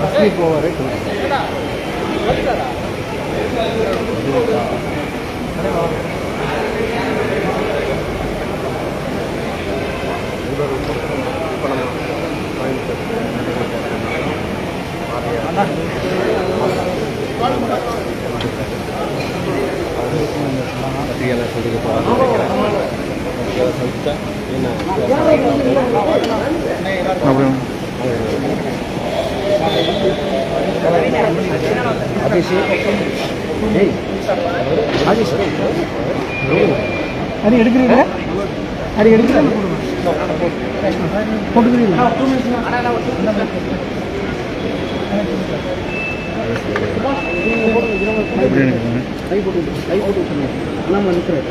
அஸ்மி போவார் பத்திரிகையாளர் சொல்லிட்டு அப்புறம் ஆதிஷ் ஏய் அது எடுக்கிறீங்க அது எடுக்கிறீங்க போட்டுக்கிறீங்களா? கை போட்டு கை போட்டு நம்ம நிற்கிறேன்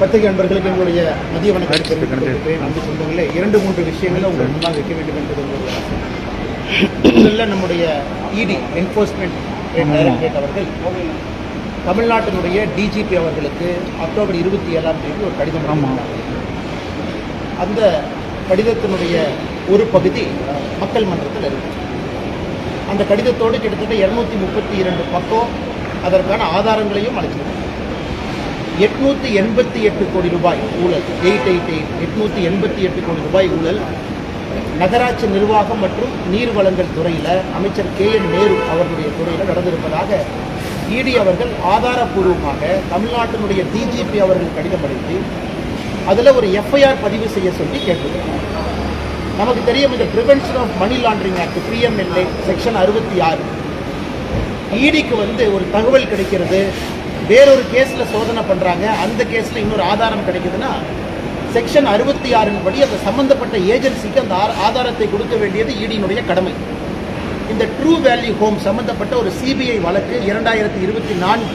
பத்திரிகை நண்பர்களுக்கு எங்களுடைய மதிய வணக்கத்தை தெரிவித்துக். அன்பு சொந்தங்களே. இரண்டு மூன்று விஷயங்களை உங்கள் முன்னால் வைக்க வேண்டும் என்பது உங்களுடைய ஆசை. முதல்ல நம்முடைய இடி என்போர்ஸ்மெண்ட் டைரக்டரேட் அவர்கள் தமிழ்நாட்டினுடைய டிஜிபி அவர்களுக்கு அக்டோபர் இருபத்தி ஏழாம் தேதி ஒரு கடிதம். அந்த கடிதத்தினுடைய ஒரு பகுதி மக்கள் மன்றத்தில் இருக்கு. அந்த கடிதத்தோடு கிட்டத்தட்ட இருநூத்தி முப்பத்தி இரண்டு பக்கம் அதற்கான ஆதாரங்களையும் அளிச்சிருக்காங்க எட்நூத்தி எண்பத்தி எட்டு கோடி ரூபாய் ஊழல் எயிட் எயிட் எயிட் எட்நூத்தி எண்பத்தி எட்டு கோடி ரூபாய் ஊழல். நகராட்சி நிர்வாகம் மற்றும் நீர் வளங்கள் துறையில் அமைச்சர் கே என் நேரு அவர்களுடைய துறையில் நடந்திருப்பதாக இடி அவர்கள் ஆதாரப்பூர்வமாக தமிழ்நாட்டினுடைய டிஜிபி அவர்கள் கடிதம் அளித்து அதில் ஒரு எஃப்ஐஆர் பதிவு செய்ய சொல்லி கேட்டிருக்கிறார். நமக்கு தெரியும் இந்த prevention of money laundering act PMLA section அறுபத்தி ஆறு. ஈடிக்கு வந்து ஒரு தகவல் கிடைக்கிறது. வேறொரு கேஸில் சோதனை பண்ணுறாங்க அந்த கேஸில் இன்னொரு ஆதாரம் கிடைக்குதுன்னா செக்ஷன் அறுபத்தி ஆறின் படி அந்த சம்பந்தப்பட்ட ஏஜென்சிக்கு அந்த ஆ- ஆதாரத்தை கொடுக்க வேண்டியது ஈடியினுடைய கடமை. இந்த ட்ரூ வேல்யூ ஹோம் சம்பந்தப்பட்ட ஒரு சிபிஐ வழக்கு இரண்டாயிரத்தி இருபத்தி நான்கு.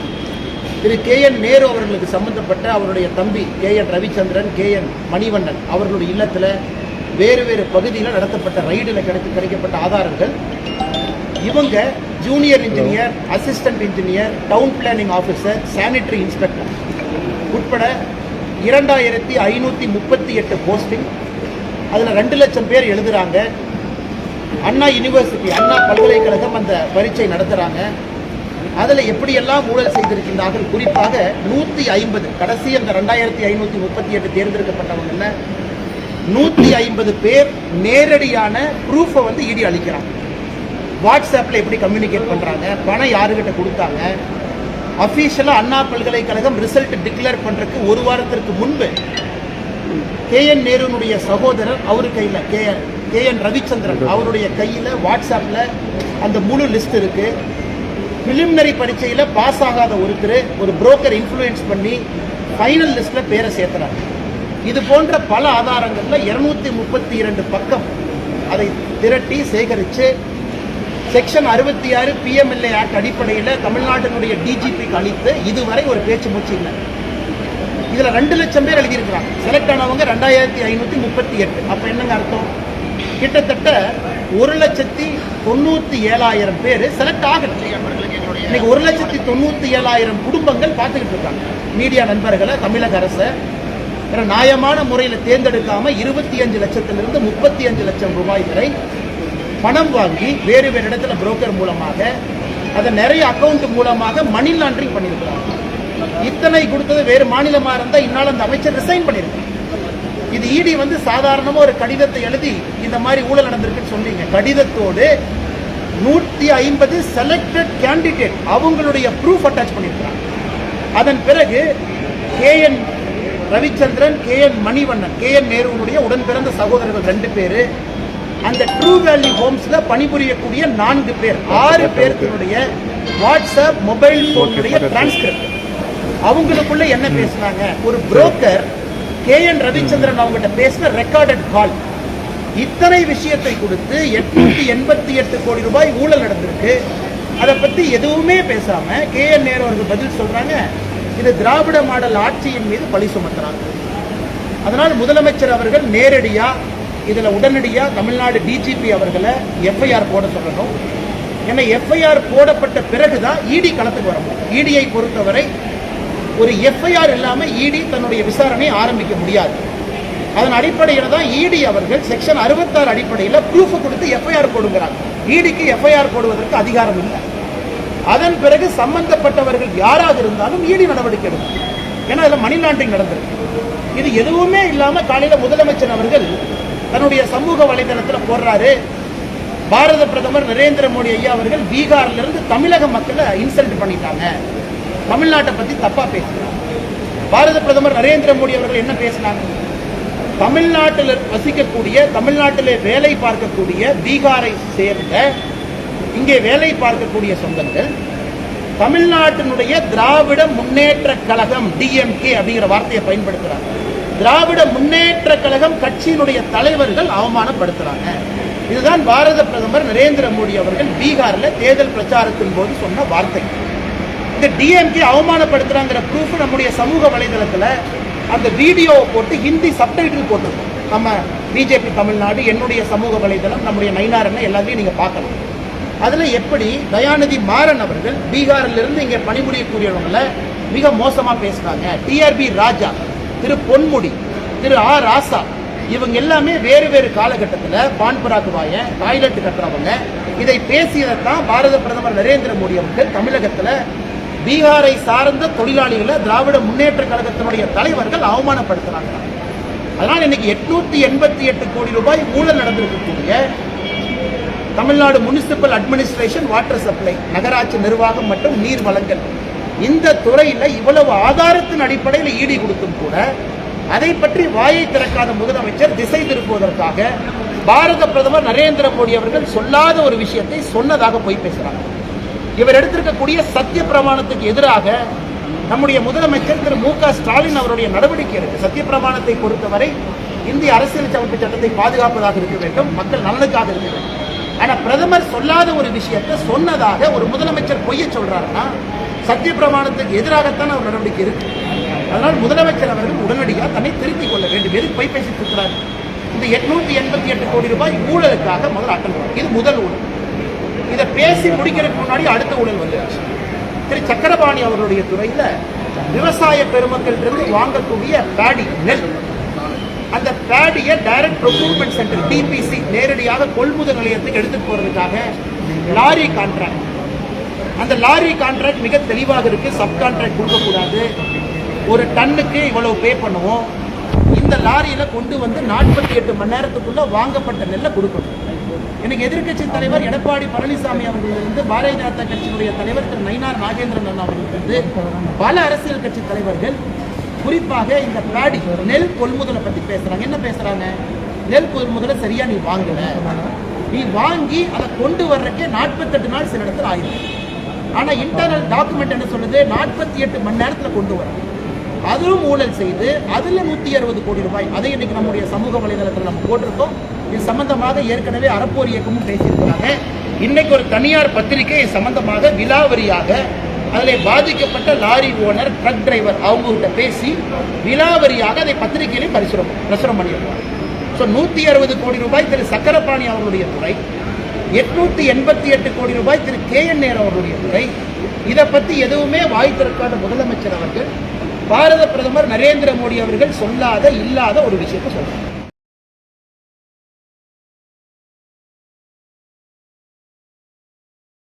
திரு கே என் நேரு அவர்களுக்கு சம்பந்தப்பட்ட அவருடைய தம்பி K N Ravichandran K N Manivannan அவர்களுடைய இல்லத்தில் வேறு வேறு பகுதியில் நடத்தப்பட்ட ரைடில் கிடைக்க கிடைக்கப்பட்ட ஆதாரங்கள். இவங்க junior engineer assistant engineer town planning officer sanitary inspector உட்பட இரண்டாயிரத்தி ஐநூற்றி முப்பத்தி எட்டு போஸ்டிங் அதில் ரெண்டு லட்சம் பேர் எழுதுகிறாங்க அண்ணா யுனிவர்சிட்டி அண்ணா பல்கலைக்கழகம் அந்த பரீட்சை நடத்துகிறாங்க அதில் எப்படியெல்லாம் ஊழல் செய்திருக்கின்றார்கள்? குறிப்பாக நூற்றி ஐம்பது கடைசி அந்த ரெண்டாயிரத்தி ஐநூற்றி முப்பத்தி எட்டு தேர்ந்தெடுக்கப்பட்டவங்க நூற்றி ஐம்பது பேர் நேரடியான ப்ரூஃபை வந்து இடி அளிக்கிறாங்க. வாட்ஸ்அப்பில் எப்படி கம்யூனிகேட் பண்ணுறாங்க பணம் யாருக்கிட்ட கொடுத்தாங்க? அஃபீஷியலாக அண்ணா பல்கலைக்கழகம் ரிசல்ட் டிக்ளேர் பண்ணுறதுக்கு ஒரு வாரத்திற்கு முன்பு கே என் நேருனுடைய சகோதரர் அவரு கையில் கே கே என் ரவிச்சந்திரன் அவருடைய கையில் வாட்ஸ்அப்பில் அந்த முழு லிஸ்ட் இருக்குது பிலிமினரி பரீட்சையில் பாஸ் ஆகாத ஒருத்தர் ஒரு புரோக்கர் இன்ஃப்ளூயன்ஸ் பண்ணி ஃபைனல் லிஸ்ட்டில் பேரை சேர்த்துறாங்க இது போன்ற பல ஆதாரங்களில் இருநூத்தி முப்பத்தி இரண்டு பக்கம் அதை திரட்டி சேகரித்து செக்ஷன் அறுபத்தி ஆறு பிஎம்எல்ஏ ஆக்ட் அடிப்படையில் தமிழ்நாட்டினுடைய டிஜிபிக்கு அளித்து இதுவரை ஒரு பேச்சு மூச்சு இல்லை. இதுல ரெண்டு லட்சம் பேர் எழுதியிருக்கிறாங்க. செலக்ட் ஆனவங்க ரெண்டாயிரத்தி ஐநூத்தி முப்பத்தி எட்டு. அப்போ என்னங்க அர்த்தம்? கிட்டத்தட்ட ஒரு லட்சத்தி தொண்ணூத்தி ஏழாயிரம் பேர் செலக்ட் ஆகல. இன்னைக்கு ஒரு லட்சத்தி தொண்ணூத்தி ஏழாயிரம் குடும்பங்கள் பார்த்துக்கிட்டு இருக்காங்க. மீடியா நண்பர்களை தமிழக அரசை நியாயமான முறையில் தேர்ந்தெடுக்காம இருபத்தி அஞ்சு லட்சத்திலிருந்து முப்பத்தி அஞ்சு லட்சம் ரூபாய் வரை பணம் வாங்கி வேறு வேறு இடத்துல புரோக்கர் மூலமாக அதை நிறைய அக்கௌண்ட் மூலமாக மணி லாண்டரிங் பண்ணியிருக்கிறாங்க. இத்தனை கொடுத்தது வேறு மாநிலமாக இருந்தால் இந்நாள் அந்த அமைச்சர் ரிசைன் பண்ணியிருக்காங்க இது இடி வந்து சாதாரணமா ஒரு கடிதத்தை எழுதி இந்த மாதிரி ஊழல் நடந்திருக்குன்னு சொன்னீங்க. கடிதத்தோடு நூத்தி ஐம்பது செலக்டட் கேண்டிடேட் அவங்களுடைய ப்ரூஃப் அட்டாச் பண்ணியிருக்கிறாங்க. அதன் பிறகு K N Ravichandran K N Manivannan K N நேருனுடைய உடன் பிறந்த சகோதரர்கள் ரெண்டு பேரு அந்த ட்ரூ வேல்யூ ஹோம்ஸ்ல பணிபுரியக்கூடிய நான்கு பேர் ஆறு பேர்த்தினுடைய வாட்ஸ்அப் மொபைல் போனுடைய டிரான்ஸ்கிரிப்ட் அவங்களுக்குள்ள என்ன பேசுனாங்க? ஒரு புரோக்கர் கே என் ரவிச்சந்திரன் அவங்ககிட்ட பேசின ரெக்கார்டட் கால் இத்தனை விஷயத்தை கொடுத்து எட்நூத்தி எண்பத்தி எட்டு கோடி ரூபாய் ஊழல் நடந்திருக்கு. அதை பத்தி எதுவுமே பேசாம கே என் நேரு அவர்கள் பதில் சொல்றாங்க. இது திராவிட மாடல் ஆட்சியின் மீது பழி சுமத்துறாங்க. அதனால் முதலமைச்சர் அவர்கள் நேரடியா இதில் உடனடியாக தமிழ்நாடு டிஜிபி அவர்களை எஃப்ஐஆர் போட சொல்லணும். ஏன்னா எஃப்ஐஆர் போடப்பட்ட பிறகுதான் இடி களத்துக்கு வரணும் இடியை பொறுத்தவரை ஒரு எஃப்ஐஆர் இல்லாமல் இடி தன்னுடைய விசாரணையை ஆரம்பிக்க முடியாது. அதன் அடிப்படையில் தான் இடி அவர்கள் செக்ஷன் அறுபத்தாறு அடிப்படையில் ப்ரூஃப் கொடுத்து எஃப்ஐஆர் போடுங்கிறாங்க இடிக்கு எஃப்ஐஆர் போடுவதற்கு அதிகாரம் இல்லை. அதன் பிறகு சம்பந்தப்பட்டவர்கள் யாராக இருந்தாலும் இடி நடவடிக்கை எடுக்கும். ஏன்னா அதில் மணி லாண்டரிங் நடந்திருக்கு. இது எதுவுமே இல்லாமல் காலையில் முதலமைச்சர் அவர்கள் தன்னுடைய சமூக வலைதளத்தில் போடுறாரு. பாரத பிரதமர் நரேந்திர மோடி ஐயா அவர்கள் பீகார்ல இருந்து தமிழக மக்களை இன்சல்ட் பண்ணிட்டாங்க. தமிழ்நாட்டை பத்தி தப்பா பேசுறாங்க. பாரத பிரதமர் நரேந்திர மோடி அவர்கள் என்ன பேசினாங்க? தமிழ்நாட்டில் வசிக்கக்கூடிய தமிழ்நாட்டிலே வேலை பார்க்கக்கூடிய பீகாரை சேர்ந்த இங்கே வேலை பார்க்கக்கூடிய சொந்தங்கள் தமிழ்நாட்டினுடைய திராவிட முன்னேற்ற கழகம் டிஎம்கே அப்படிங்கிற வார்த்தையை பயன்படுத்துறாங்க. திராவிட முன்னேற்ற கழகம் கட்சியினுடைய தலைவர்கள் அவமானப்படுத்துறாங்க. இதுதான் பாரத பிரதமர் நரேந்திர மோடி அவர்கள் பீகாரில் தேர்தல் பிரச்சாரத்தின் போது சொன்ன வார்த்தை. இந்த டிஎம்கே அவமானப்படுத்துறாங்கிற ப்ரூஃப் நம்முடைய சமூக வலைதளத்தில் அந்த வீடியோவை போட்டு ஹிந்தி சப்டைட்டில் போட்டிருக்கோம். நம்ம பிஜேபி தமிழ்நாடு என்னுடைய சமூக வலைதளம் நம்முடைய நைனார் எல்லாத்தையும் நீங்கள் பார்க்கலாம் அதில் எப்படி தயாநிதி மாறன் அவர்கள் பீகாரில் இருந்து பணிபுரியக்கூடியவங்களை மிக மோசமாக பேசுகிறாங்க டிஆர்பி ராஜா. திரு பொன்முடி திரு ஆ. ராசா இவங்க எல்லாமே வேறு வேறு காலகட்டத்தில் பான்பராக்கு வாய டாய்லெட் கட்டுறவங்க. இதை பேசியதைத்தான் பாரத பிரதமர் நரேந்திர மோடி அவர்கள் தமிழகத்தில் பீகாரை சார்ந்த தொழிலாளிகளை திராவிட முன்னேற்ற கழகத்தினுடைய தலைவர்கள் அவமானப்படுத்துறாங்க. அதனால் இன்னைக்கு எட்நூத்தி எண்பத்தி எட்டு கோடி ரூபாய் ஊழல் நடந்திருக்கக்கூடிய Tamil Nadu municipal administration water supply நகராட்சி நிர்வாகம் மற்றும் நீர் வழங்கல். இந்த துறையில் இவ்வளவு ஆதாரத்தின் அடிப்படையில் ஈடு கொடுத்தும் கூட அதை பற்றி வாயை திறக்காத முதலமைச்சர் திசை திருப்புவதற்காக பாரத பிரதமர் நரேந்திர மோடி அவர்கள் சொல்லாத ஒரு விஷயத்தை சொன்னதாக போய் பேசுகிறாங்க இவர் எடுத்திருக்கக்கூடிய சத்திய பிரமாணத்துக்கு எதிராக நம்முடைய முதலமைச்சர் திரு மு க ஸ்டாலின் அவருடைய நடவடிக்கை இருக்கு. சத்திய பிரமாணத்தை பொறுத்தவரை இந்திய அரசியல் அமைப்பு சட்டத்தை பாதுகாப்பதாக இருக்க வேண்டும் மக்கள் நலனுக்காக இருக்க வேண்டும். ஆனா பிரதமர் சொல்லாத ஒரு விஷயத்தை சொன்னதாக ஒரு முதலமைச்சர் பொய்ய சொல்றாருன்னா சத்திய பிரமாணத்துக்கு எதிராகத்தான் அவர் நடவடிக்கை இருக்கு. அதனால் முதலமைச்சர் அவர்கள் உடனடியாக தன்னை திருத்திக் கொள்ள வேண்டும். எது பொய் பேசிட்டு இருக்கிறார்? இந்த எட்நூத்தி எண்பத்தி எட்டு கோடி ரூபாய் ஊழலுக்காக முதல் அட்டன் இது முதல் ஊழல். இதை பேசி முடிக்கிறதுக்கு முன்னாடி அடுத்த ஊழல் வந்துருச்சு. திரு சக்கரபாணி அவர்களுடைய துறையில விவசாய பெருமக்கள் இருந்து வாங்கக்கூடிய பேடி நெல் அந்த பேடியை டைரக்ட் ப்ரொக்யூர்மெண்ட் சென்டர் டிபிசி நேரடியாக கொள்முதல் நிலையத்துக்கு எடுத்துட்டு போறதுக்காக லாரி கான்ட்ராக்ட் அந்த லாரி கான்ட்ராக்ட் மிக தெளிவாக இருக்கு. சப் கான்ட்ராக்ட் கொடுக்கக்கூடாது. ஒரு டன்னுக்கு இவ்வளவு பே பண்ணுவோம். இந்த லாரியில கொண்டு வந்து நாற்பத்தி எட்டு மணி நேரத்துக்குள்ள வாங்கப்பட்ட நெல்லை கொடுக்கணும். எனக்கு எதிர்க்கட்சி தலைவர் எடப்பாடி பழனிசாமி அவர்களிலிருந்து பாரதிய ஜனதா கட்சியினுடைய தலைவர் திரு நயினார் நாகேந்திரன் அண்ணா அவர்களிலிருந்து பல அரசியல் கட்சி தலைவர்கள் குறிப்பாக இந்த பேடி நெல் கொள்முதலை பத்தி பேசுறாங்க. என்ன பேசுறாங்க? நெல் கொள்முதலை சரியா நீ வாங்கல. நீ வாங்கி அதை கொண்டு வர்றதுக்கே நாற்பத்தெட்டு நாள் சில இடத்துல ஆயிடும் ஆனா இன்டர்னல் டாக்குமெண்ட் என்ன சொல்லுது? நாற்பத்தி எட்டு மணி நேரத்துல கொண்டு வர. அதுவும் ஊழல் செய்து அதுல நூத்தி அறுபது கோடி ரூபாய் அதை இன்னைக்கு நம்முடைய சமூக வலைதளத்தில் நம்ம போட்டிருக்கோம். இது சம்பந்தமாக ஏற்கனவே அறப்போர் இயக்கமும் பேசியிருக்கிறாங்க. இன்னைக்கு ஒரு தனியார் பத்திரிகை சம்பந்தமாக விலாவரியாக அதில் பாதிக்கப்பட்ட லாரி ஓனர் ட்ரக் டிரைவர் அவங்ககிட்ட பேசி விலாவரியாக அதை பத்திரிகையிலே பரிசுரம் பிரசுரம் பண்ணியிருக்காங்க ஸோ நூற்றி அறுபது கோடி ரூபாய் திரு சக்கரபாணி அவர்களுடைய துறை எட்நூத்தி எண்பத்தி எட்டு கோடி ரூபாய் திரு கே என் நேர் அவர்களுடைய துறை இதை பற்றி எதுவுமே வாய் திறக்காத முதலமைச்சர் அவர்கள் பாரத பிரதமர் நரேந்திர மோடி அவர்கள் சொல்லாத இல்லாத ஒரு விஷயத்தை சொல்கிறார்